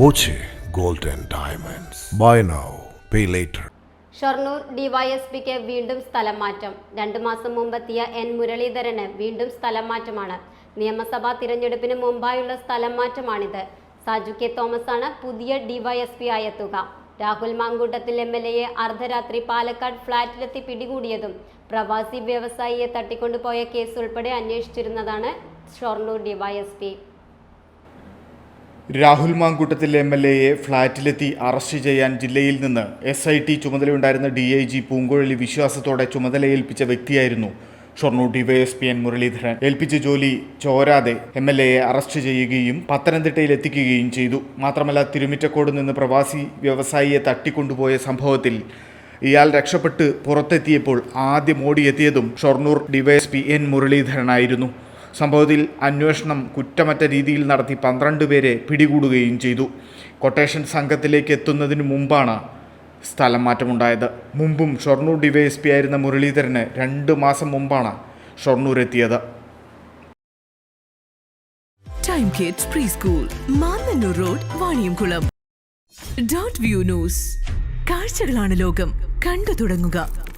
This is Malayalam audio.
Boche gold and Diamonds. Buy now, pay later. Shoranur ഡിവൈഎസ്പിക്ക് വീണ്ടും സ്ഥലം മാറ്റം. രണ്ടു മാസം മുമ്പെത്തിയ എൻ മുരളീധരന് വീണ്ടും സ്ഥലം മാറ്റമാണ്. നിയമസഭാ തിരഞ്ഞെടുപ്പിന് മുമ്പായുള്ള സ്ഥലം മാറ്റമാണിത്. സാജു കെ തോമസ് ആണ് പുതിയ ഡിവൈഎസ്പി ആയെത്തുക. രാഹുൽ മാങ്കൂട്ടത്തിൽ എം എൽ എയെ അർദ്ധരാത്രി പാലക്കാട് ഫ്ളാറ്റിലെത്തി പിടികൂടിയതും പ്രവാസി വ്യവസായിയെ തട്ടിക്കൊണ്ടുപോയ കേസ് ഉൾപ്പെടെ അന്വേഷിച്ചിരുന്നതാണ് Shoranur DYSP Rahul Mamkootathil M L എയെ ഫ്ളാറ്റിലെത്തി അറസ്റ്റ് ചെയ്യാൻ ജില്ലയിൽ നിന്ന് എസ് ഐ ടി ചുമതലയുണ്ടായിരുന്ന ഡി ഐ ജി പൂങ്കുഴലി വിശ്വാസത്തോടെ ചുമതലയേൽപ്പിച്ച വ്യക്തിയായിരുന്നു ഷൊർണൂർ ഡിവൈഎസ്പി എൻ മുരളീധരൻ. ഏൽപ്പിച്ച ജോലി ചോരാതെ എം എൽ എയെ അറസ്റ്റ് ചെയ്യുകയും പത്തനംതിട്ടയിൽ എത്തിക്കുകയും ചെയ്തു. മാത്രമല്ല തിരുമിറ്റക്കോട് നിന്ന് പ്രവാസി വ്യവസായിയെ തട്ടിക്കൊണ്ടുപോയ സംഭവത്തിൽ ഇയാൾ രക്ഷപ്പെട്ട് പുറത്തെത്തിയപ്പോൾ ആദ്യം ഓടിയെത്തിയതും ഷൊർണൂർ ഡിവൈഎസ്പി എൻ മുരളീധരനായിരുന്നു. സംഭവത്തിൽ അന്വേഷണം കുറ്റമറ്റ രീതിയിൽ നടത്തി പന്ത്രണ്ട് പേരെ പിടികൂടുകയും ചെയ്തു. കൊട്ടേഷൻ സംഘത്തിലേക്ക് എത്തുന്നതിന് മുമ്പാണ് സ്ഥലം മാറ്റമുണ്ടായത്. മുമ്പും ഷൊർണൂർ ഡിവൈഎസ്പി ആയിരുന്ന മുരളീധരന് രണ്ട് മാസം മുമ്പാണ് ഷൊർണൂർ എത്തിയത്. Time Kids preschool road view news കാഴ്ചകളാണ് ലോകം. കണ്ടു തുടങ്ങുക.